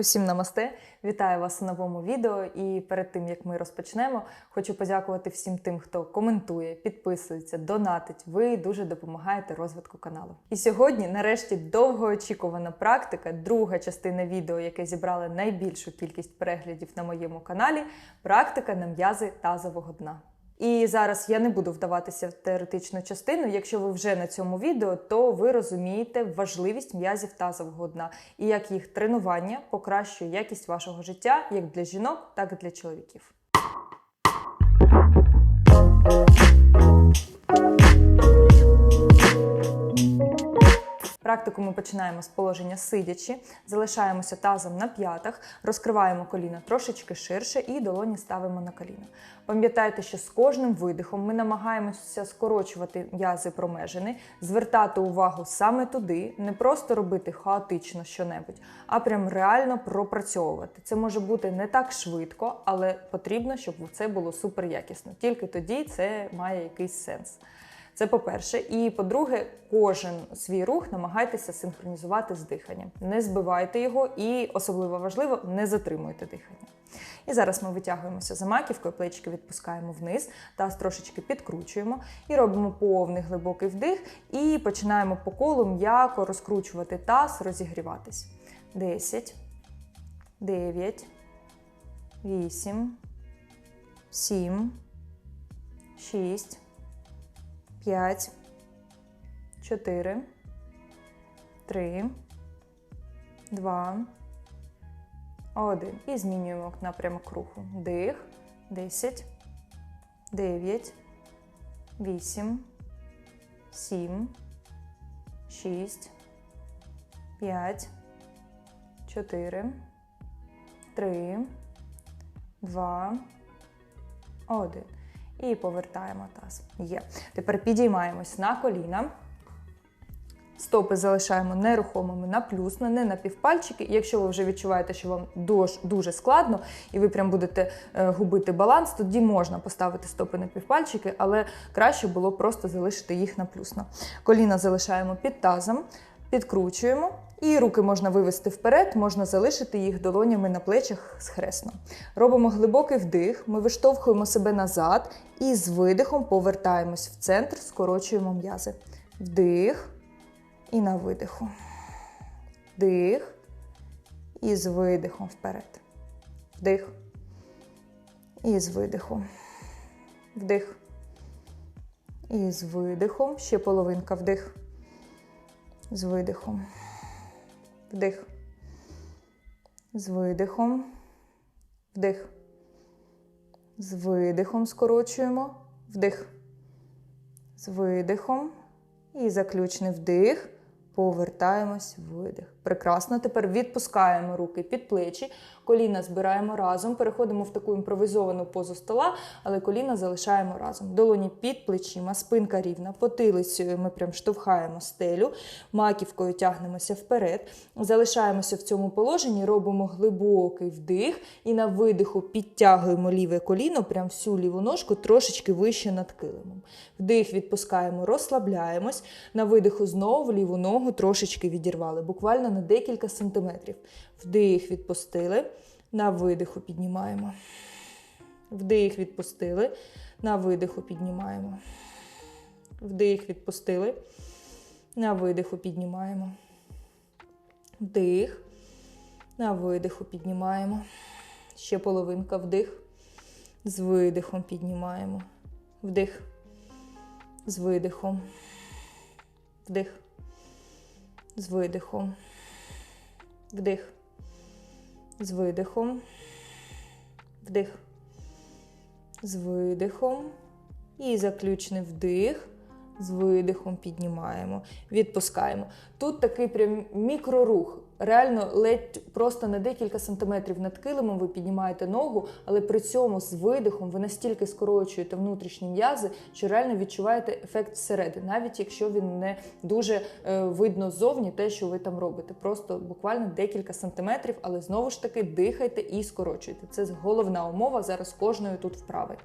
Усім намасте! Вітаю вас у новому відео. І перед тим як ми розпочнемо, хочу подякувати всім тим, хто коментує, підписується, донатить. Ви дуже допомагаєте розвитку каналу. І сьогодні, нарешті, довгоочікувана практика, друга частина відео, яке зібрало найбільшу кількість переглядів на моєму каналі практика на м'язи тазового дна. І зараз я не буду вдаватися в теоретичну частину. Якщо ви вже на цьому відео, то ви розумієте важливість м'язів тазового дна і як їх тренування покращує якість вашого життя як для жінок, так і для чоловіків. Практику ми починаємо з положення сидячи, залишаємося тазом на п'ятах, розкриваємо коліна трошечки ширше і долоні ставимо на коліна. Пам'ятайте, що з кожним видихом ми намагаємося скорочувати м'язи промежини, звертати увагу саме туди, не просто робити хаотично щонебудь, а прям реально пропрацьовувати. Це може бути не так швидко, але потрібно, щоб це було супер якісно. Тільки тоді це має якийсь сенс. Це по-перше. І по-друге, кожен свій рух намагайтеся синхронізувати з диханням. Не збивайте його і, особливо важливо, не затримуйте дихання. І зараз ми витягуємося за маківкою, плечики відпускаємо вниз, таз трошечки підкручуємо і робимо повний глибокий вдих. І починаємо по колу м'яко розкручувати таз, розігріватись. 10, 9, 8, 7, 6. 5, 4, 3, 2, 1. І змінюємо напрямок руху. Дих. 10, 9, 8, 7, 6, 5, 4, 3, 2, 1. І повертаємо таз. Є. Тепер підіймаємось на коліна. Стопи залишаємо нерухомими на плюс, не на півпальчики. Якщо ви вже відчуваєте, що вам дуже складно, і ви прям будете е, губити баланс, тоді можна поставити стопи на півпальчики, але краще було просто залишити їх на плюсно. Коліна залишаємо під тазом, підкручуємо. І руки можна вивести вперед, можна залишити їх долонями на плечах схресно. Робимо глибокий вдих, ми виштовхуємо себе назад і з видихом повертаємось в центр, скорочуємо м'язи. Вдих і на видиху. Вдих і з видихом вперед. Вдих. І з видихом. Вдих. І з видихом. Ще половинка вдих. З видихом. Вдих. З видихом. Вдих. З видихом скорочуємо. Вдих. З видихом. І заключний вдих. Повертаємось видих. Прекрасно. Тепер відпускаємо руки під плечі, коліна збираємо разом, переходимо в таку імпровізовану позу стола, але коліна залишаємо разом. Долоні під плечима, спинка рівна, потилицею ми прям штовхаємо стелю, маківкою тягнемося вперед. Залишаємося в цьому положенні, робимо глибокий вдих і на видиху підтягуємо ліве коліно, прям всю ліву ножку трошечки вище над килимом. Вдих відпускаємо, розслабляємось. На видиху знову ліву ногу трошечки відірвали. Буквально на декілька сантиметрів. Вдих відпустили, на видиху піднімаємо. Вдих відпустили, на видиху піднімаємо. Вдих відпустили, на видиху піднімаємо. Вдих, на видиху піднімаємо. Ще половинка вдих. З видихом піднімаємо. Вдих. З видихом. Вдих. З видихом. Вдих. З видихом. Вдих. З видихом. І заключний вдих. З видихом піднімаємо, відпускаємо. Тут такий прям мікрорух. Реально, ледь просто на декілька сантиметрів над килимом ви піднімаєте ногу, але при цьому з видихом ви настільки скорочуєте внутрішні м'язи, що реально відчуваєте ефект зсередини, навіть якщо він не дуже е, видно ззовні те, що ви там робите. Просто буквально декілька сантиметрів, але знову ж таки дихайте і скорочуйте. Це головна умова зараз кожної тут вправи.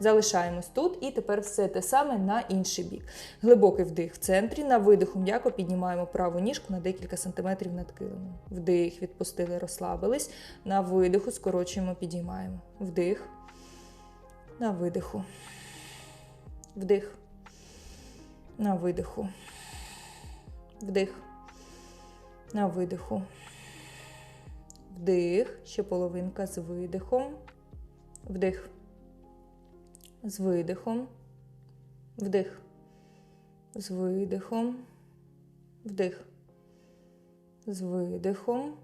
Залишаємось тут і тепер все те саме на інший бік. Глибокий вдих в центрі, на видиху м'яко піднімаємо праву ніжку на декілька сантиметрів над килимом. Вдих, відпустили, розслабились. На видиху скорочуємо, підіймаємо. Вдих. На видиху. Вдих. На видиху. Вдих. На видиху. Вдих. Ще половинка з видихом. Вдих. З видихом. Вдих. З видихом. Вдих. З видихом.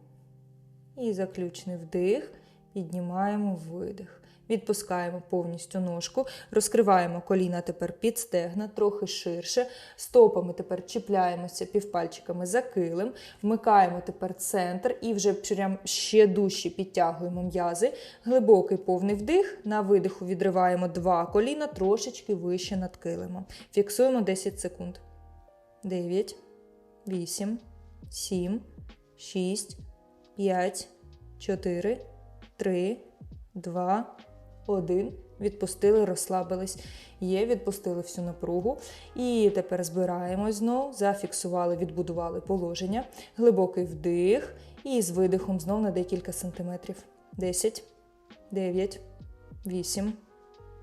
І заключний вдих. Піднімаємо видих. Відпускаємо повністю ножку, розкриваємо коліна тепер під стегна, трохи ширше. Стопами тепер чіпляємося півпальчиками за килим, вмикаємо тепер центр і вже прям ще дужче підтягуємо м'язи. Глибокий повний вдих. На видиху відриваємо два коліна трошечки вище над килимом. Фіксуємо 10 секунд. 9, 8, 7, 6, 5, 4, 3, 2, один. Відпустили, розслабились. Є, відпустили всю напругу. І тепер збираємось знову, зафіксували, відбудували положення. Глибокий вдих. І з видихом знов на декілька сантиметрів. 10, 9, 8,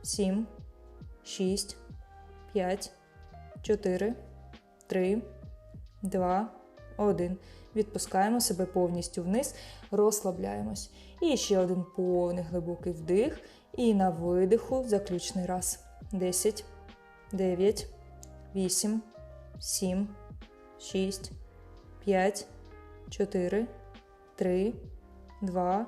7, 6, 5, 4, 3, 2, 1. Відпускаємо себе повністю вниз, розслабляємось. І ще один повний глибокий вдих. І на видиху заключний раз. 10, 9, 8, 7, 6, 5, 4, 3, 2,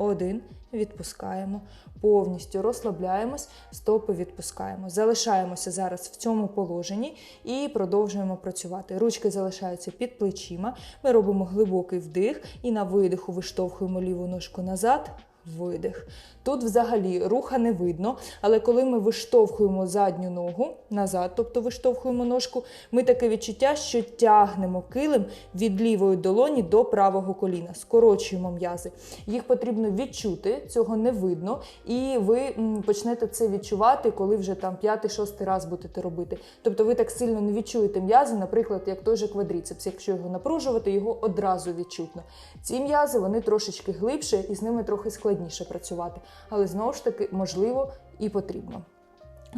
1. Відпускаємо. Повністю розслабляємось, стопи відпускаємо. Залишаємося зараз в цьому положенні і продовжуємо працювати. Ручки залишаються під плечима. Ми робимо глибокий вдих і на видиху виштовхуємо ліву ножку назад. Видих. Тут взагалі руха не видно, але коли ми виштовхуємо задню ногу назад, тобто виштовхуємо ножку, ми таке відчуття, що тягнемо килим від лівої долоні до правого коліна, скорочуємо м'язи. Їх потрібно відчути, цього не видно, і ви почнете це відчувати, коли вже там п'ятий-шостий раз будете робити. Тобто ви так сильно не відчуєте м'язи, наприклад, як той же квадріцепс. Якщо його напружувати, його одразу відчутно. Ці м'язи вони трошечки глибше і з ними трохи складніше працювати але знову ж таки можливо і потрібно.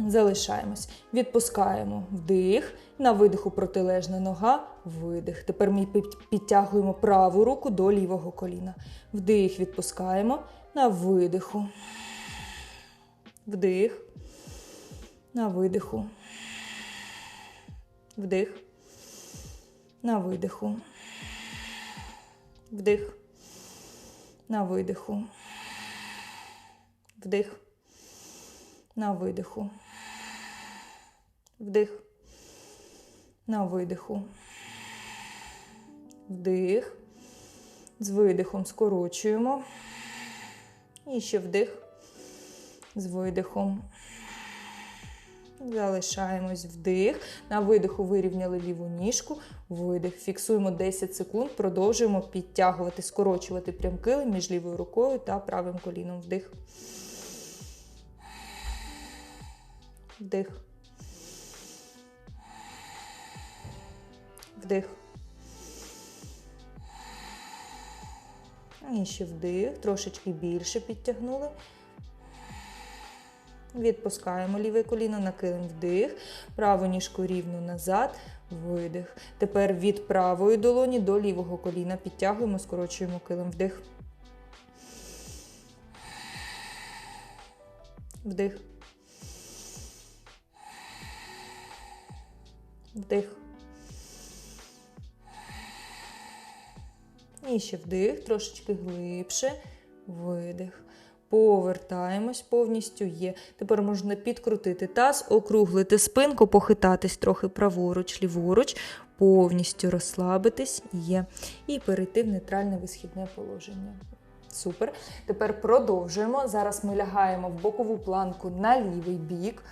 Залишаємось. Відпускаємо вдих. На видиху протилежна нога, видих. Тепер ми підтягуємо праву руку до лівого коліна. Вдих, відпускаємо. На видиху. Вдих. На видиху. Вдих. На видиху. Вдих. На видиху. Вдих. На видиху. Вдих. На видиху. Вдих. З видихом скорочуємо. І ще вдих. З видихом. Залишаємось вдих. На видиху вирівняли ліву ніжку. Видих. Фіксуємо 10 секунд. Продовжуємо підтягувати, скорочувати прям між лівою рукою та правим коліном. Вдих. Вдих. Вдих. І ще вдих. Трошечки більше підтягнули. Відпускаємо ліве коліно, накилим вдих. Праву ніжку рівно назад. Видих. Тепер від правої долоні до лівого коліна підтягуємо, скорочуємо килим вдих. Вдих. Вдих. І ще вдих, трошечки глибше. Видих. Повертаємось повністю є. Тепер можна підкрутити таз, округлити спинку, похитатись трохи праворуч, ліворуч, повністю розслабитись є. І перейти в нейтральне висхідне положення. Супер. Тепер продовжуємо. Зараз ми лягаємо в бокову планку на лівий бік.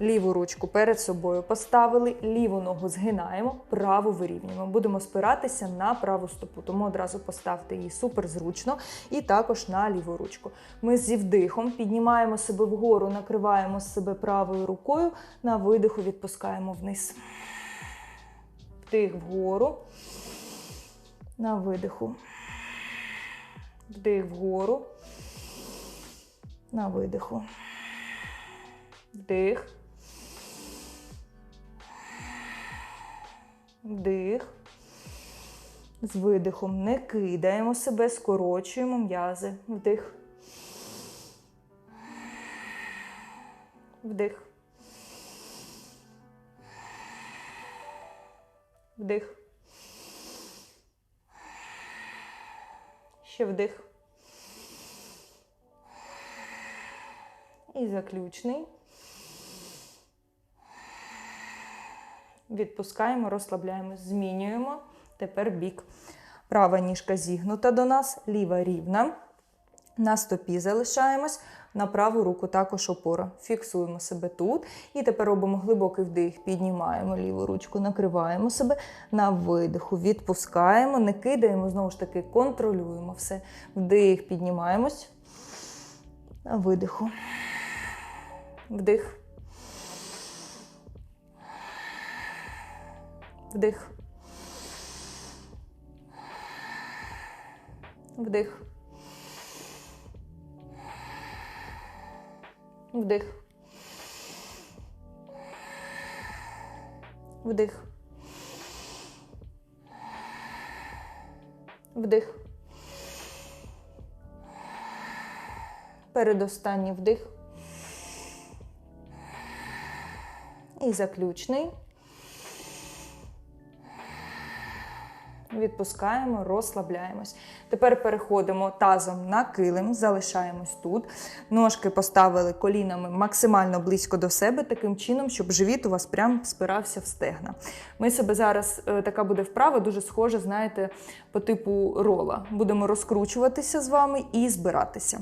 Ліву ручку перед собою поставили, ліву ногу згинаємо, праву вирівнюємо. Будемо спиратися на праву стопу, тому одразу поставте її супер зручно і також на ліву ручку. Ми зі вдихом піднімаємо себе вгору, накриваємо себе правою рукою, на видиху відпускаємо вниз. Вдих вгору. На видиху. Вдих вгору. На видиху. Вдих. Вдих. З видихом не кидаємо себе, скорочуємо м'язи. Вдих. Вдих. Вдих. Ще вдих. І заключний. Відпускаємо, розслабляємо, змінюємо. Тепер бік. Права ніжка зігнута до нас, ліва рівна. На стопі залишаємось, на праву руку також опора. Фіксуємо себе тут. І тепер робимо глибокий вдих, піднімаємо ліву ручку, накриваємо себе на видиху, відпускаємо, не кидаємо, знову ж таки, контролюємо все. Вдих, піднімаємось. На видиху. Вдих. Вдих. Вдих. Вдих. Вдих. Вдих. Передостанній вдих. І заключний. Відпускаємо, розслабляємось. Тепер переходимо тазом на килим, залишаємось тут. Ножки поставили колінами максимально близько до себе, таким чином, щоб живіт у вас прям спирався в стегна. Ми себе зараз, е, така буде вправа, дуже схожа, знаєте, по типу рола. Будемо розкручуватися з вами і збиратися.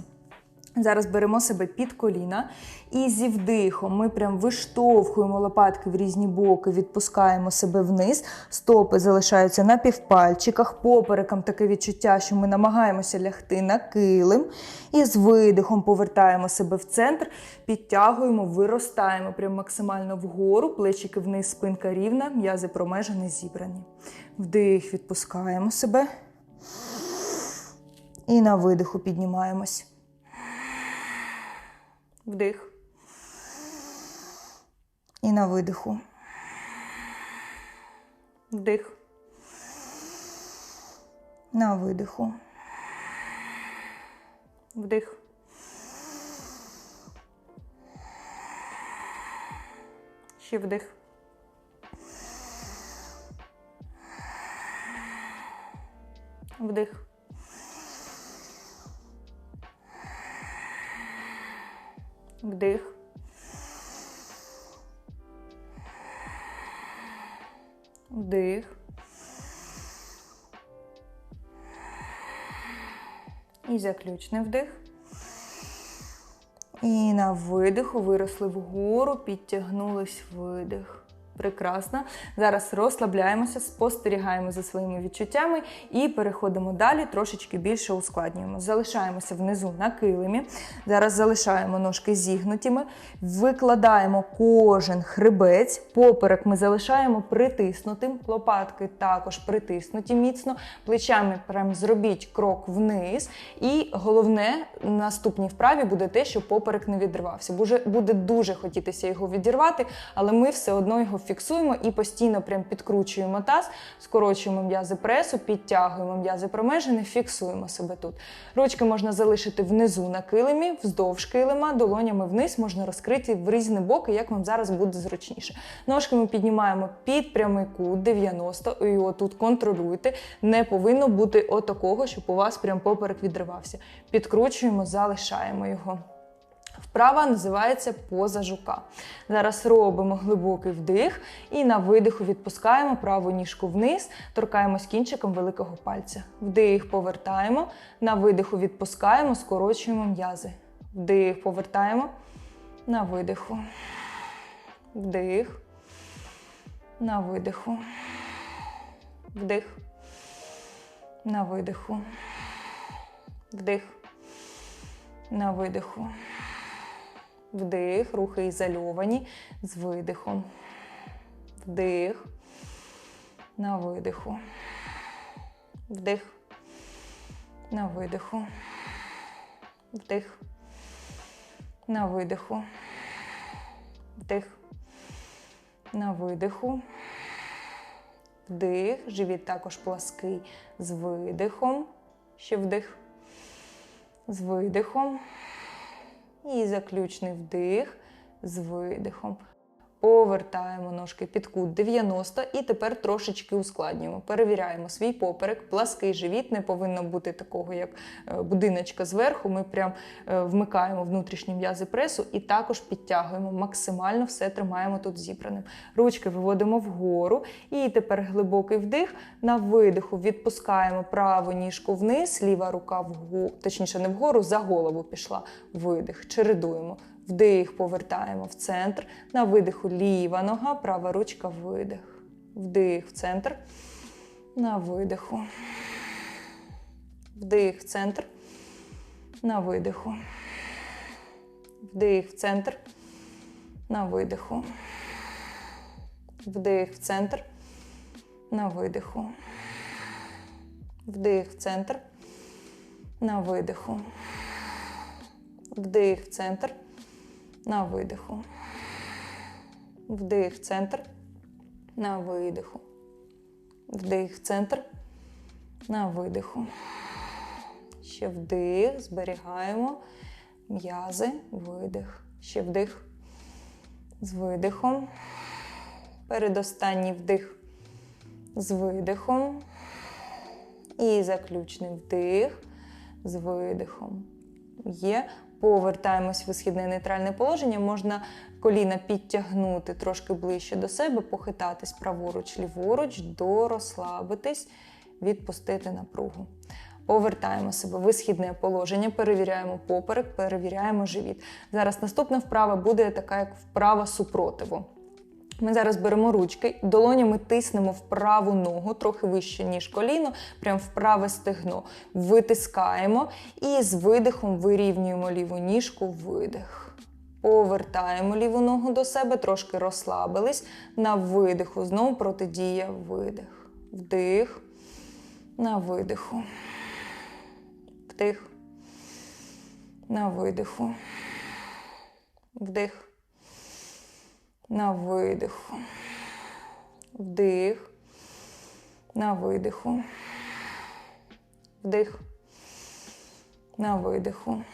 Зараз беремо себе під коліна і зі вдихом ми прям виштовхуємо лопатки в різні боки, відпускаємо себе вниз, стопи залишаються на півпальчиках, попереком таке відчуття, що ми намагаємося лягти на килим. І з видихом повертаємо себе в центр, підтягуємо, виростаємо прям максимально вгору, плечики вниз, спинка рівна, м'язи промежені, зібрані. Вдих, відпускаємо себе. І на видиху піднімаємось. Вдих. І на видиху. Вдих. На видиху. Вдих. Ще вдих. Вдих. Вдих. Вдих. І заключний вдих. І на видиху виросли вгору, підтягнулись видих. Прекрасно. Зараз розслабляємося, спостерігаємо за своїми відчуттями і переходимо далі, трошечки більше ускладнюємо. Залишаємося внизу на килимі. Зараз залишаємо ножки зігнутими, викладаємо кожен хребець, поперек ми залишаємо притиснутим, лопатки також притиснуті міцно, плечами прям зробіть крок вниз. І головне, наступній вправі буде те, що поперек не відривався. Буде дуже хотітися його відірвати, але ми все одно його фіксуємо і постійно прям підкручуємо таз, скорочуємо м'язи пресу, підтягуємо м'язи промежини, фіксуємо себе тут. Ручки можна залишити внизу на килимі, вздовж килима, долонями вниз можна розкрити в різні боки, як вам зараз буде зручніше. Ножки ми піднімаємо під прямий кут 90, і отут контролюйте. Не повинно бути отакого, щоб у вас прям поперек відривався. Підкручуємо, залишаємо його. Вправа називається поза жука. Зараз робимо глибокий вдих і на видиху відпускаємо праву ніжку вниз, торкаємось кінчиком великого пальця. Вдих, повертаємо, на видиху відпускаємо, скорочуємо м'язи. Вдих, повертаємо, на видиху. Вдих. На видиху. Вдих. На видиху. Вдих. На видиху. Вдих, рухи ізольовані з видихом. Вдих. На видиху. Вдих. На видиху. Вдих. На видиху. Вдих. На видиху. Вдих. Живіт також плаский з видихом. Ще вдих. З видихом. І заключний вдих з видихом. Повертаємо ножки під кут 90 і тепер трошечки ускладнюємо. Перевіряємо свій поперек, плаский живіт, не повинно бути такого, як е, будиночка зверху. Ми прям е, вмикаємо внутрішні м'язи пресу і також підтягуємо. Максимально все тримаємо тут зібраним. Ручки виводимо вгору. І тепер глибокий вдих. На видиху відпускаємо праву ніжку вниз, ліва рука вгору, точніше, не вгору, за голову пішла. Видих. Чередуємо. Вдих, повертаємо в центр. На видиху ліва нога, права ручка, видих. Вдих в центр. На видиху. Вдих в центр. На видиху. Вдих в центр. На видиху. Вдих в центр. На видиху. Вдих в центр. На видиху. Вдих в центр. На видиху. Вдих центр. На видиху. Вдих центр. На видиху. Ще вдих. Зберігаємо. М'язи. Видих. Ще вдих. З видихом. Передостанній вдих. З видихом. І заключний вдих. З видихом. Є. Повертаємось в висхідне нейтральне положення. Можна коліна підтягнути трошки ближче до себе, похитатись праворуч, ліворуч, дорозслабитись, відпустити напругу. Повертаємо себе в висхідне положення, перевіряємо поперек, перевіряємо живіт. Зараз наступна вправа буде така, як вправа супротиву. Ми зараз беремо ручки, долонями тиснемо в праву ногу, трохи вище, ніж коліно, прямо в праве стегно. Витискаємо і з видихом вирівнюємо ліву ніжку, видих. Повертаємо ліву ногу до себе, трошки розслабились. На видиху. Знову протидія, видих. Вдих. На видиху. Вдих. На видиху. Вдих. На видиху. Вдих. На видиху. Вдих. На видиху.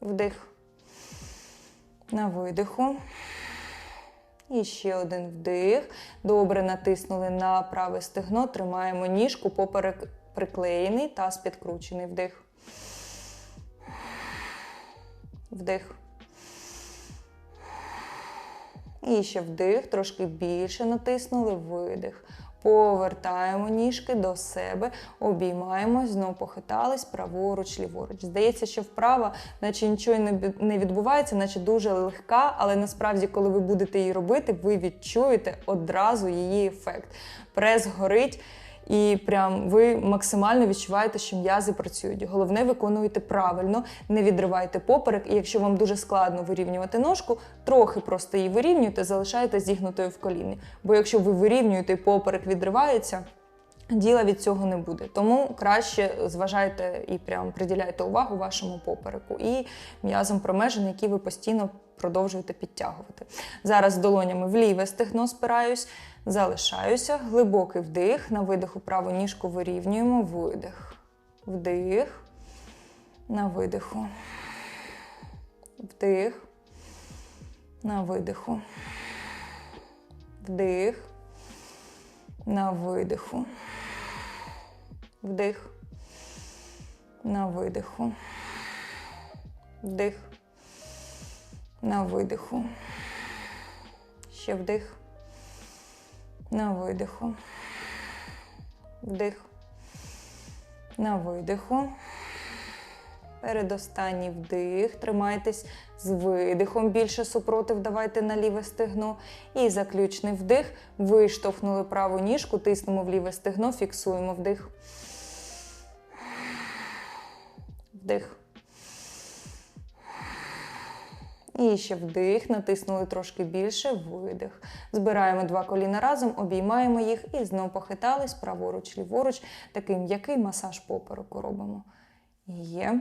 Вдих. На видиху. І ще один вдих. Добре натиснули на праве стегно. Тримаємо ніжку поперек приклеєний, таз підкручений. Вдих. Вдих. І ще вдих, трошки більше натиснули, видих. Повертаємо ніжки до себе, обіймаємось, знову похитались, праворуч, ліворуч. Здається, що вправа, наче нічого не відбувається, наче дуже легка, але насправді, коли ви будете її робити, ви відчуєте одразу її ефект. Прес горить. І прям ви максимально відчуваєте, що м'язи працюють. Головне, виконуйте правильно, не відривайте поперек. І якщо вам дуже складно вирівнювати ножку, трохи просто її вирівнюйте, залишаєте зігнутою в коліні. Бо якщо ви вирівнюєте і поперек відривається, діла від цього не буде. Тому краще зважайте і прям приділяйте увагу вашому попереку і м'язам промежин, які ви постійно продовжуєте підтягувати. Зараз долонями в ліве стегно спираюсь. Залишаюся. Глибокий вдих. На видиху праву ніжку вирівнюємо. Видих. Вдих. На видиху. Вдих. На видиху. Вдих. На видиху. Вдих. На видиху. Вдих. На видиху. Ще вдих. На видиху. Вдих. На видиху. Передостанній вдих. Тримайтесь з видихом. Більше супротив давайте на ліве стегно. І заключний вдих. Виштовхнули праву ніжку, тиснемо в ліве стегно, фіксуємо вдих. Вдих. І ще вдих, натиснули трошки більше, видих. Збираємо два коліна разом, обіймаємо їх і знову похитались праворуч, ліворуч. Такий м'який масаж попереку робимо. Є.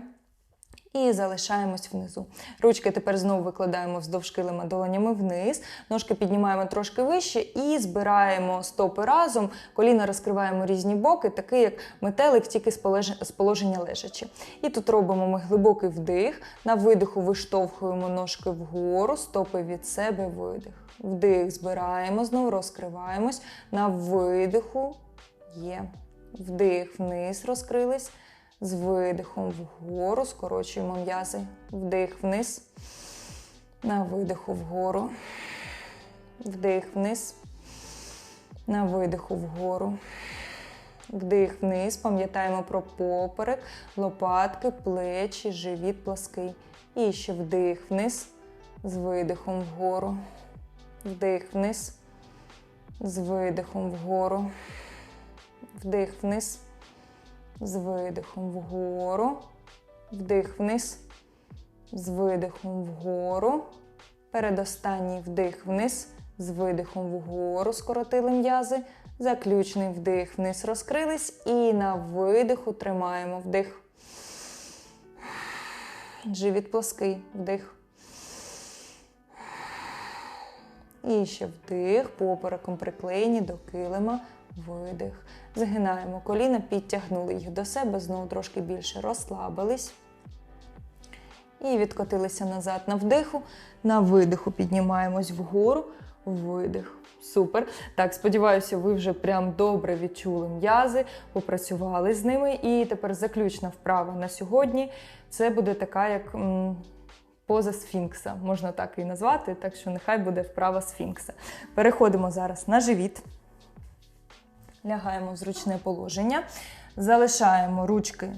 І залишаємось внизу. Ручки тепер знову викладаємо вздовж килима долонями вниз, ножки піднімаємо трошки вище і збираємо стопи разом, коліна розкриваємо різні боки, такий як метелик, тільки з положення лежачи. І тут робимо ми глибокий вдих. На видиху виштовхуємо ножки вгору, стопи від себе, видих. Вдих, збираємо, знову розкриваємось. На видиху є. Вдих вниз розкрились. З видихом вгору скорочуємо м'язи. Вдих вниз. На видиху вгору. Вдих вниз. На видиху вгору. Вдих вниз. Пам'ятаємо про поперек, лопатки, плечі, живіт плаский. І ще вдих вниз. З видихом вгору. Вдих вниз. З видихом вгору. Вдих вниз з видихом вгору, вдих вниз, з видихом вгору. Передостанній вдих вниз, з видихом вгору скоротили м'язи. Заключний вдих вниз розкрились. І на видиху тримаємо вдих. Живіт плоский, вдих. І ще вдих, попереком приклеєні до килима, видих. Згинаємо коліна, підтягнули їх до себе, знову трошки більше розслабились. І відкотилися назад на вдиху. На видиху піднімаємось вгору, видих. Супер. Так, сподіваюся, ви вже прям добре відчули м'язи, попрацювали з ними. І тепер заключна вправа на сьогодні. Це буде така, як. м, Поза сфінкса, можна так і назвати, так що нехай буде вправа сфінкса. Переходимо зараз на живіт. Лягаємо в зручне положення. Залишаємо ручки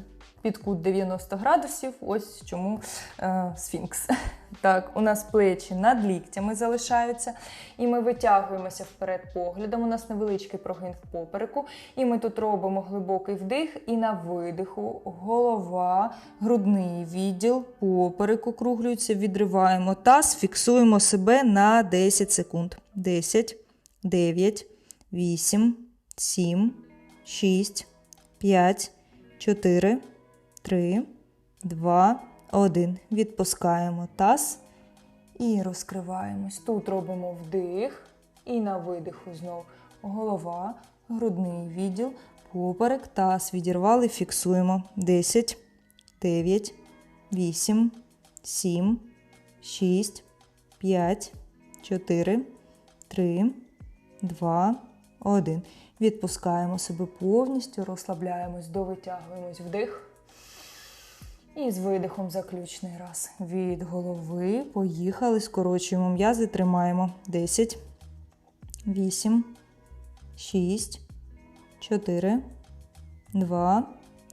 під кут 90 градусів. Ось чому е, сфінкс. Так, у нас плечі над ліктями залишаються. І ми витягуємося вперед поглядом. У нас невеличкий прогин в попереку. І ми тут робимо глибокий вдих. І на видиху голова, грудний відділ, поперек округлюється, відриваємо таз, фіксуємо себе на 10 секунд. 10, 9, 8, 7, 6, 5, 4, 3, 2, 1. Відпускаємо таз і розкриваємось. Тут робимо вдих і на видиху знов голова, грудний відділ, поперек, таз відірвали, фіксуємо. 10, 9, 8, 7, 6, 5, 4, 3, 2, 1. Відпускаємо себе повністю, розслабляємось, довитягуємось вдих. І з видихом заключний раз. Від голови поїхали, скорочуємо м'язи, тримаємо 10, 8, 6, 4, 2,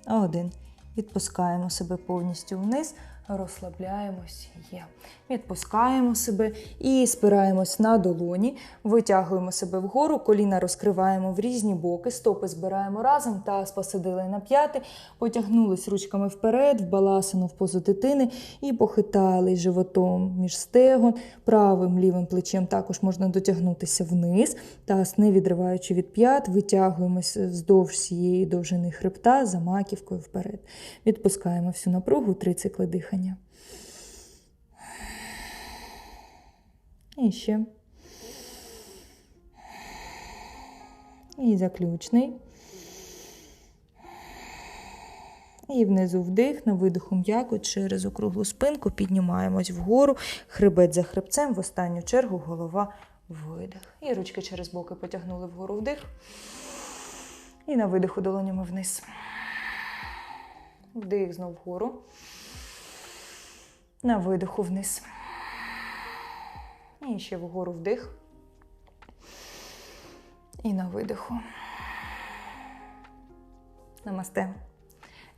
1. Відпускаємо себе повністю вниз, розслабляємось. Є. Відпускаємо себе і спираємось на долоні, витягуємо себе вгору, коліна розкриваємо в різні боки, стопи збираємо разом, таз посадили на п'яти, потягнулись ручками вперед, в баласану в позу дитини і похитали животом між стегон, правим лівим плечем також можна дотягнутися вниз, таз не відриваючи від п'ят, витягуємося вздовж всієї довжини хребта за маківкою вперед. Відпускаємо всю напругу, три цикли дихання. І ще. І заключний. І внизу вдих, на видиху м'яко через округлу спинку піднімаємось вгору, хребет за хребцем, в останню чергу голова видих. І ручки через боки потягнули вгору вдих. І на видиху долонями вниз. Вдих знов вгору. На видиху вниз. І ще вгору вдих. І на видиху. Намасте.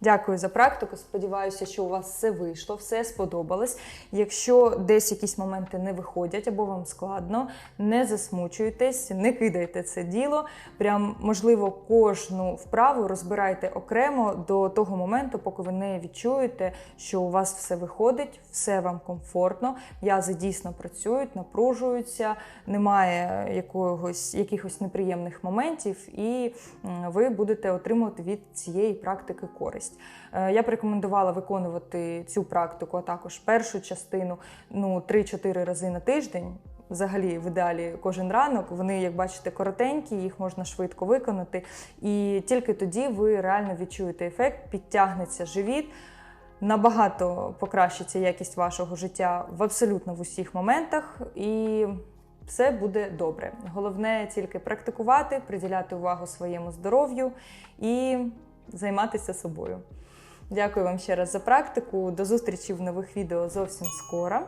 Дякую за практику. Сподіваюся, що у вас все вийшло, все сподобалось. Якщо десь якісь моменти не виходять або вам складно, не засмучуйтесь, не кидайте це діло. Прям можливо кожну вправу розбирайте окремо до того моменту, поки ви не відчуєте, що у вас все виходить, все вам комфортно. М'язи дійсно працюють, напружуються, немає якогось якихось неприємних моментів, і ви будете отримувати від цієї практики користь. Е, Я б рекомендувала виконувати цю практику, а також першу частину ну 3-4 рази на тиждень. Взагалі, в ідеалі кожен ранок. Вони, як бачите, коротенькі, їх можна швидко виконати. І тільки тоді ви реально відчуєте ефект, підтягнеться живіт. Набагато покращиться якість вашого життя в абсолютно в усіх моментах, і все буде добре. Головне тільки практикувати, приділяти увагу своєму здоров'ю і займатися собою. Дякую вам ще раз за практику. До зустрічі в нових відео зовсім скоро.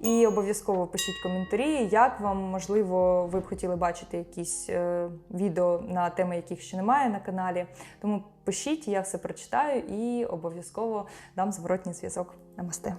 І обов'язково пишіть коментарі, як вам можливо ви б хотіли бачити якісь е, відео на теми, яких ще немає на каналі. Тому пишіть, я все прочитаю і обов'язково дам зворотній зв'язок. Намасте.